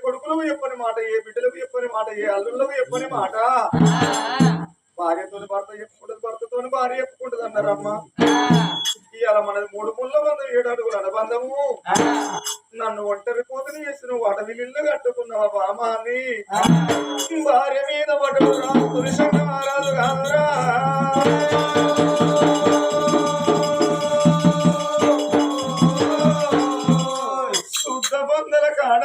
కొడుకులకు చెప్పని మాట ఏ బిడ్డలకు చెప్పని మాట ఏ అల్లుళ్ళకు చెప్పని మాట. భార్యతో భర్త చెప్పుకుంటది భర్తతో భార్య చెప్పుకుంటది అన్నారమ్మా. ఇవాళ మనది మూడు ముళ్ళ బంధం ఏడు అడుగుల అనుబంధము నన్ను ఒంటరి కూతుని చేసి నువ్వు అడవిల్లు కట్టుకున్నావా బామా అని భార్య మీద పడ్డు రాదు పురుషంగా మారాదు కాదురా. శుద్ధ బందల కాడ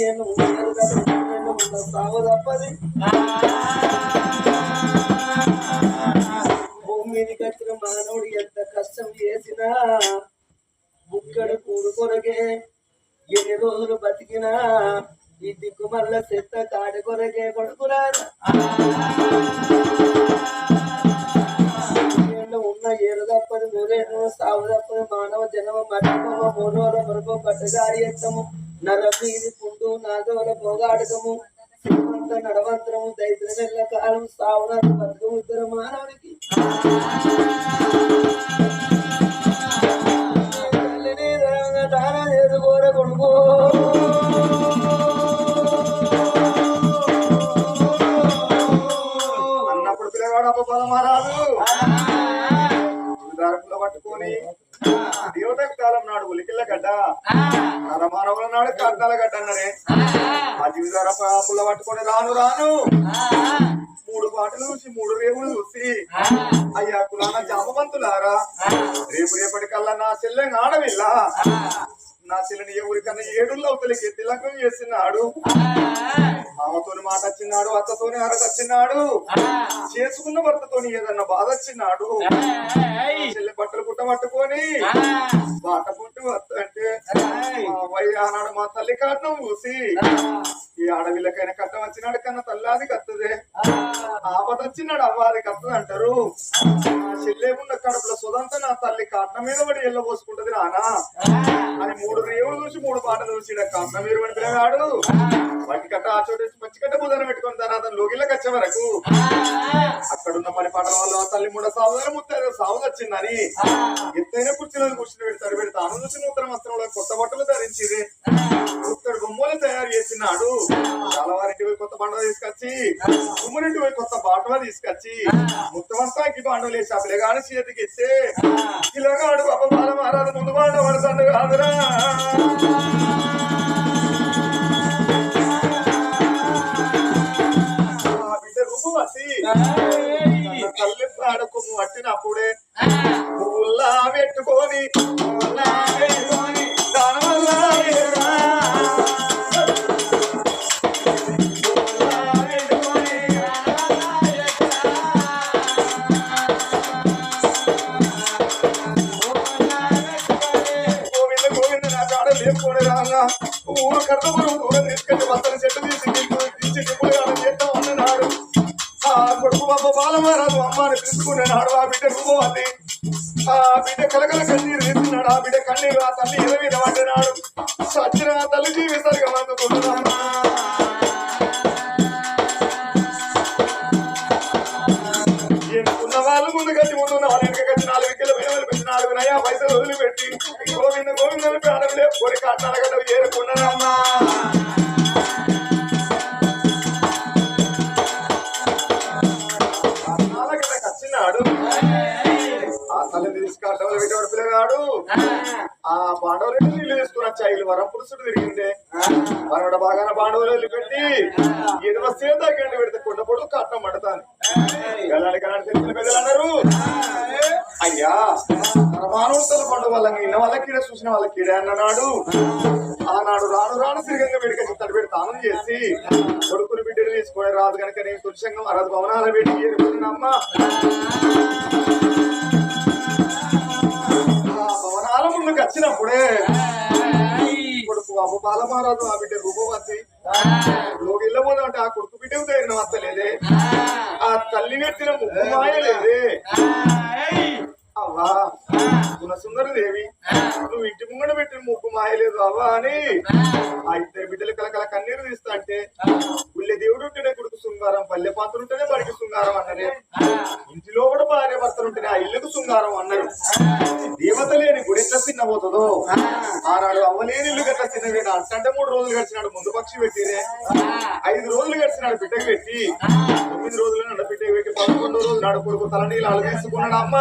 నేను వెయ్యేను సాగు తప్పది మానవుడు ఎంత కష్టం చేసినా ముక్కడు కూడు కొరకే ఎన్ని రోజులు బతికినా ఈ దిక్కుమల్ల చెత్త కాడి కొరకే కొడుకురా ఉన్న ఏడు తప్పని నూరేను సాగు తప్పని మానవ జన్మ మరణమ మోనోల వరకు పట్టుదారి ఎత్తము. నరమీది పుండు నాగవల పోగాడకము. శ్రీమంత నడవంతరము దైత్రమెల్ల కాలం సావున బతుకము ఇద్దరు మానవునికి రాను రాను. మూడు పాటలు చూసి మూడు రేవులు చూసి. అయ్యా కులాన జామవంతులారా. రేపు రేపటికల్లా నా చెల్లె ఆడవిల్లా. నా చెల్లిని ఎవరికన్నా ఏడుల్లో అవతలికి తిలకం చేస్తున్నాడు మామతోని మాట వచ్చినాడు అత్తతోని అరట వచ్చినాడు చేసుకున్న భర్తతోని ఏదన్నా బాధ వచ్చినాడు చెల్లి బట్టలు పుట్ట పట్టుకొని బాట పుట్టి అవ్వయ్య ఆనాడు మా తల్లి కాటం చూసి ఈ ఆడవిల్లకైనా కట్టం వచ్చినాడు కన్నా తల్లాది కత్తదే. ఆపద వచ్చినాడు అవ్వాది కత్తది అంటారు. చెల్లెమున్న కడుపులో సుదంతా నా తల్లి కట్నం మీద పడి ఎల్ల పోసుకుంటది రానా? అని మూడు రేవులు చూసి మూడు పాట చూసి కన్న మీరు పడి పిల్లగాడు. వాటి కట్ట ఆ చోటు మంచి కట్ట బుధన పెట్టుకుని తర్వాత లోగిళ్ళకి వచ్చే వరకు. అక్కడున్న పని పాటల వల్ల తల్లి మూడ సావుదారు ముత్తారు సావు వచ్చిందని. ఎత్తైన కుర్చీలో కూర్చుని పెడతారు పెడితే అను చూసి నూతన వస్త్రంలో కొత్త బట్టలు ధరించింది ఉత్తడు బొమ్మలు తయారు చేసినాడు. చాలా వారింటి పోయి కొత్త బండలు తీసుకొచ్చి కుమ్మరింటి పోయి కొత్త బాటవ తీసుకొచ్చి ముత్తమంతాకి బాండలు వేసి ఆ పిల్లగాని చేతికి ఇస్తే పిల్లగాడు అపమానం మహారాజు ముందు బాండ పడతాడు కాదురా. తల్లి పువ్వుల్లా పెట్టుకొని పువ్వుల్లా పెట్టుకొని దానవల్లా లేపుకొని ఊరు కర్తపురం దూరం తీసుకెళ్ళి బత్తని చెట్టు తీసి చేద్దాం అన్నాడు. ఆ కొడుకు బాబ బాలమారాజు అమ్మాని పిలుచుకున్నాడు ఆ బిడ్డ రూపవతి ఆ బిడ్డ కలకల కన్నీరు తీస్తున్నాడు ఆ బిడ్డ కన్నీరు ఆ తల్లి ఎల పడ్డనాడు. సచ్చిన ఆ తల్లి జీవితాలుగా అందుకుంటున్నాను ఏరుకున్నారమ్మా నాలుగడ్డ కచ్చినాడు ఆ తల్లిని తీసుకాటలు పెట్టేవాడు పిల్లగాడు? ఆ పాండవులు నీళ్ళు తీసుకుని వచ్చాయి వరం పురుషుడు తిరిగిందే. మనోడ బాగాన పాండవులు వదిలిపెట్టి ఎదువ సేత గండి పెడితే కొండ పొడుగు కట్టం పడతాను. గలాడి గలాడి తెలిసిన పెద్దలు అన్నారు అయ్యా పరమానవంతుల పండుగ వల్ల ఇన్న వాళ్ళకి ఈడ చూసిన వాళ్ళకి ఈడే అన్ననాడు ఆనాడు రాను రాను సిరిగంగా వేడిక చిత్తడి పెట్టి తాను చేసి కొడుకుని బిడ్డలు తీసుకొని రాదు కనుక నేను తులసంగం అరదు భవనాల పెట్టి ఏరుకున్నమ్మ భవనాల ముందుకు వచ్చినప్పుడే కొడుకు బాబు బాలమహారాజు ఆ బిడ్డ రూపవతి లోకి వెళ్ళబోదా అంటే ఆ కొడుకు బిడ్డ ధైర్యం వస్తలేదే ఆ తల్లి నెట్టిన ముగ్గు మాయలేదే. అవ్వా గుణసుందరి దేవి నువ్వు ఇంటి ముంగడ పెట్టిన ముగ్గు మాయలేదు అవ్వా అని. ఆ ఇద్దరు బిడ్డలు కలకల కన్నీరు తీస్తా అంటే ఉల్లె దేవుడు ఉంటేనే కొడుకు శృంగారం పల్లె పాత్ర ఉంటేనే బడికి శృంగారం అన్నరే భార్య భర్తలు ఉంటేనే ఆ ఇల్లుకు శృంగారం అన్నారు. దేవత లేని గుడి ఎట్లా చిన్నబోతుందో ఆనాడు అవ్వలేని ఇల్లు గట్ల చిన్నవి అంటే మూడు రోజులు గడిచినాడు ముందు పక్షి పెట్టిరే ఐదు రోజులు గడిచినాడు బిడ్డకు పెట్టి. తొమ్మిది రోజులు నన్ను బిడ్డకు పెట్టి పదకొండు రోజులు నాడు కొడుకు తల నీళ్ళు అలగేసుకున్నాడు అమ్మ.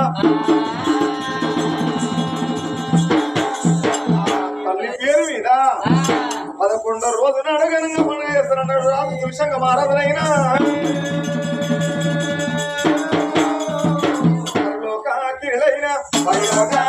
తల్లి పేరు మీద పదకొండో రోజున అడగనంగా ఘనంగా పండుగ చేస్తున్నాడు రాజు తులసంగ మారదునైనా Bye.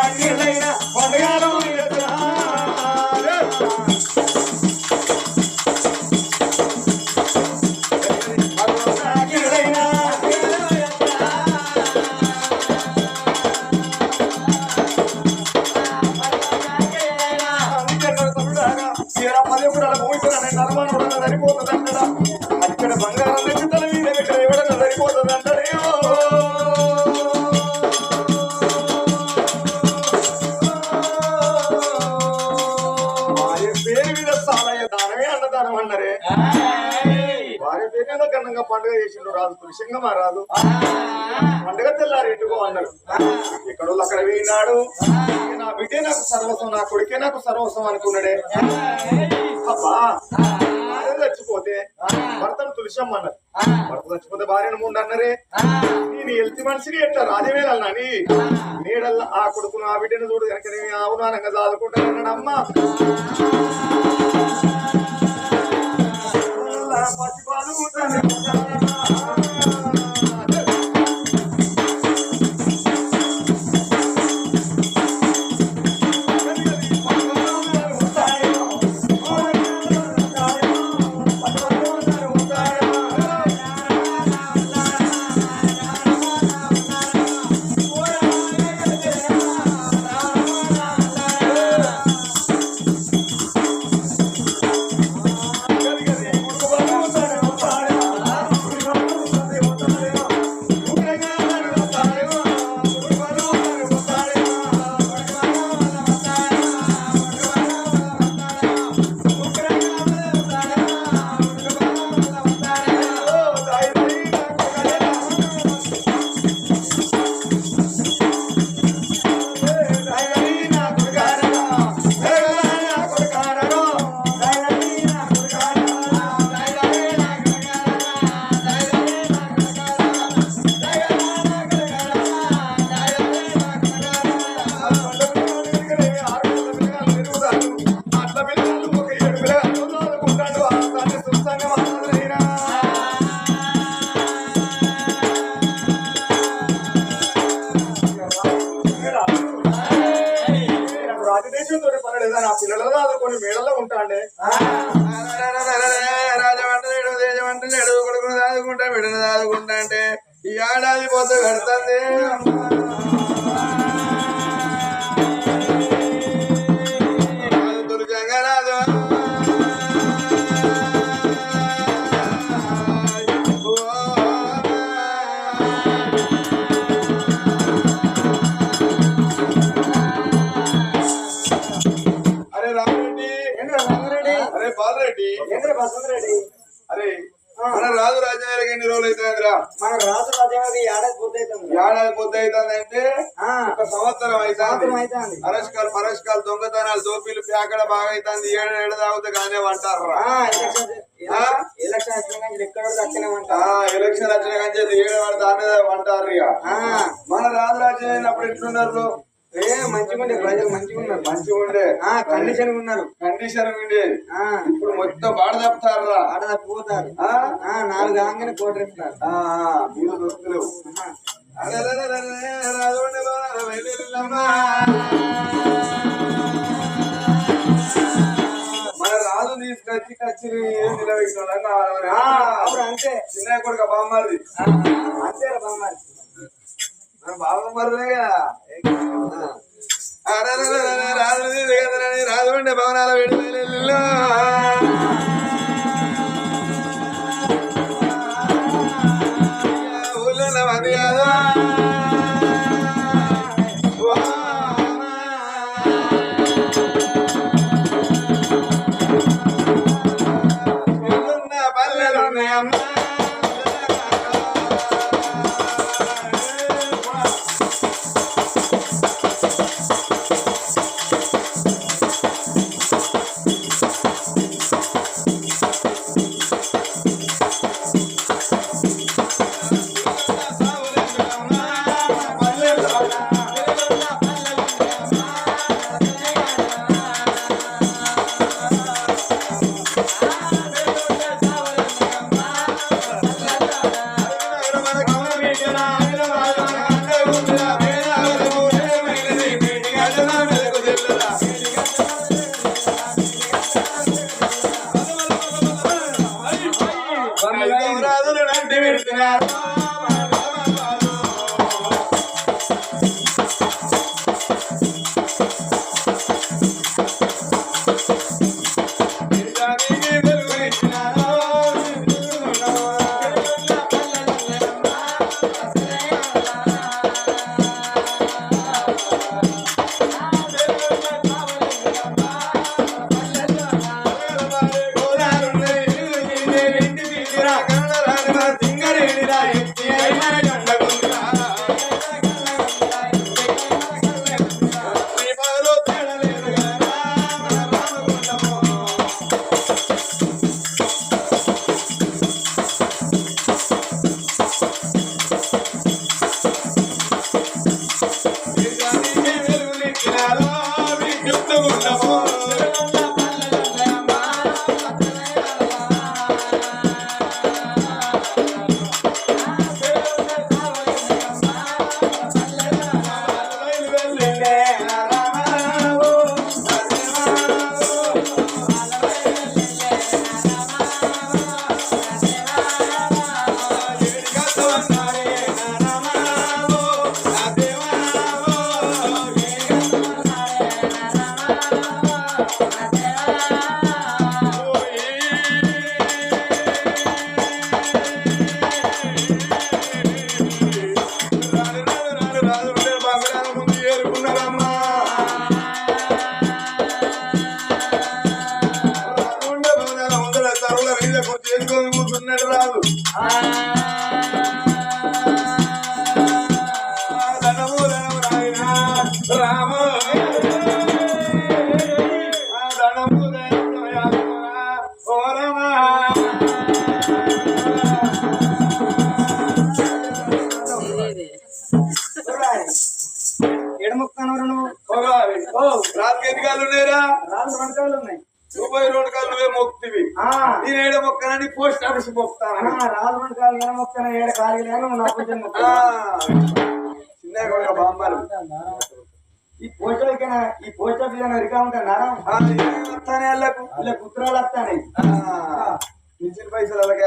అన్నారే భార్య పేరు మీద ఘనంగా పండుగ చేసిండు రాజు తులసింగమా రాదు పండుగ తెల్లారు ఇంటికో అన్నారు ఎక్కడో అక్కడ విన్నాడు నా బిడ్డే నాకు సర్వస్వం నా కొడుకే నాకు సర్వస్వం అనుకున్నాడే. అబ్బా భార్య చచ్చిపోతే భర్తను తులసమ్మన్నారు భర్త చచ్చిపోతే భార్యను ముందు నేను ఎల్తి మనిషిని ఎట్లా రాజవేళని నీడల్లా ఆ కొడుకును ఆ బిడ్డను చూడు కనుక నేను అవునానంగా చదువుకుంటానన్నాడు అమ్మ పచ్చి రాజమంటలేడు దేశమంటలేడు కొడుకును దాదుకుంటా బిడ్డను దాదుకుంటా అంటే ఈ ఏడాది పొద్దు కడుతుంది. రోజులు అవుతుందిరా మన రాజు రాజావారి ఏడాది పూర్తయితుంది. ఏడాది పొద్దు ఆ, ఒక సంవత్సరం అవుతుంది అవుతుంది అరస్కాలు పరస్కాలు దొంగతనాలు దోపిలు ప్యాకడ బాగా అవుతుంది ఏడు ఏడు తాగితే కానీ అంటారు ఎలక్షన్ వచ్చిన కానీ ఏడు వాడు దాని అంటారు ఇక మన రాజు రాజ్యం అయినప్పుడు ఎట్లున్నారు ఏ మంచిగా ఉండే ప్రజలు మంచిగా ఉన్నారు మంచిగా ఉండే ఆ కండిషన్ ఉన్నారు కండిషన్ ఉండేది ఆ ఇప్పుడు మొత్తం బాడ తప్పుతారా ఆడ పోతారు ఆ? ఆ నాలుగు కాగానే కోటి ఇస్తారు ఆ, మీరు దొరుకుతలేవు ఉండే. మన రాజు తీసుకొచ్చి కచ్చి నిలబెట్టిన అప్పుడు అంతే చిన్న కొడుక బామ్మారి ఆ, అంతేరా బామ్మారి బామ్మరిగా భవనాల వేడి వెళ్ళిల్లు. ఊళ్ళో మంది కాదు పోస్ట్ ఆఫీస్ రాళ్ళు రెండు కాళ్ళు ఏడ మొక్కన ఏడ కాళ్ళు లేను నా కొంచెం మొక్క చిన్న కొడుక బాంబాలు ఈ పోస్ట్ ఆఫీస్ ఈ పోస్ట్ ఆఫీస్ రికా ఉంటాను వస్తానే వాళ్ళకు ఇలా కుత్రాలు వస్తాయి పైసలు అలాగే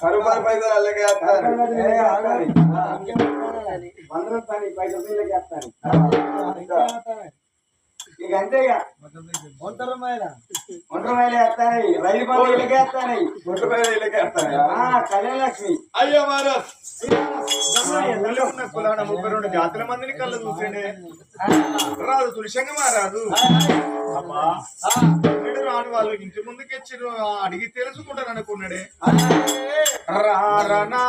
కరుమారు పైసలు అలాగే వందల పని పైసలు వీళ్ళకి వేస్తాను ఇక అంతే ఇక ఒంటరి మైలు వేస్తాయి రైలు పనులు వీళ్ళకి వేస్తాయి గుట్టు పైన ఇళ్ళకి వేస్తారు కళ్యాణ లక్ష్మి అయ్యో కులాన ముప్పై రెండు జాతుల మందిని కళ్ళు చూసిండే. రాదు తులసంగా మారాదు అమ్మా రాని వాళ్ళు ఇంటి ముందుకు వచ్చిరు అడిగి తెలుసుకుంటారు అనుకున్నాడే. రారనా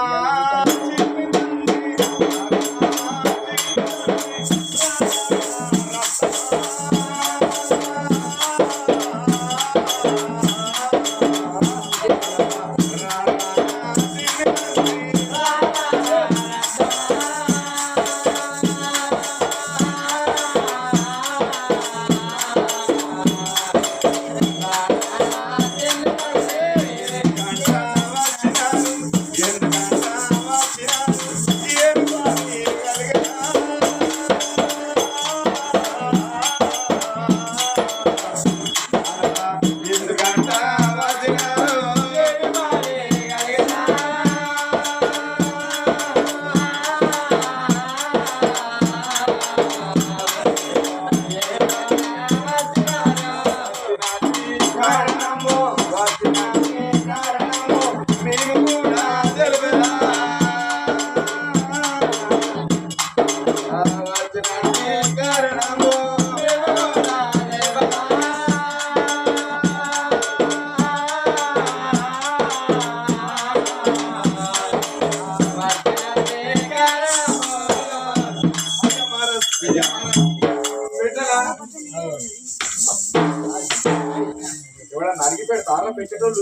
పెట్టేటోళ్ళు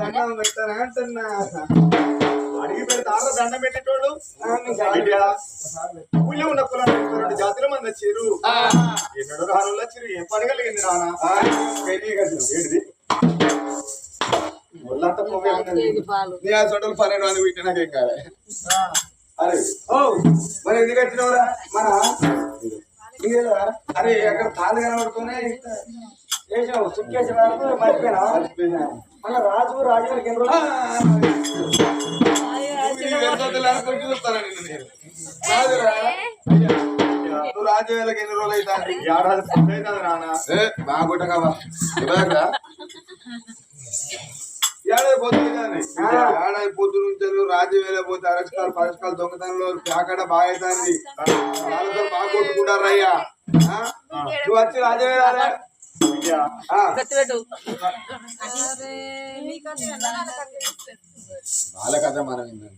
దండం పెడతారా అంటున్నా. అడిగి పెడతారా దండం పెట్టేటోళ్ళు? బిడ్డా, ఊళ్ళో ఉన్న కులాలు రెండు జాతుల మంది వచ్చారు. ఎన్నడో రాను వచ్చారు ఏం పని కలిగింది రానా? ఏంటిది? ఒళ్ళంతా పొగ ఉన్నది. నీ ఆ చోటలు పన్నెండు మంది పెట్టినా నాకేం కాలే. అరే ఓ మరి ఎందుకు వచ్చినవరా? మన? అరే అక్కడ తాళ్ళు కనబడుతూనే మర్చిపోయినా? మన రాజు రాజు గారికి ఎన్ని రోజులు నువ్వు రాజవేళకి ఎన్ని రోజులు అవుతా? ఏడాది బాగుంటా ఏడాది పొద్దుంది ఏడాది పొద్దు నుంచి రాజవేళ పోతే అరచకాలు పరచకాలు దొంగతనంలో ప్యాకడ బాగా అవుతుంది. బాగా కొట్టుకుంటారు అయ్యా. నువ్వు వచ్చి రాజవేళ వాళ్ళ కథ మనం విన్నాం.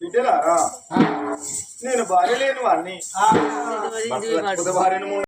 బిడ్డలారా నేను భార్య లేని వాడిని. భార్యను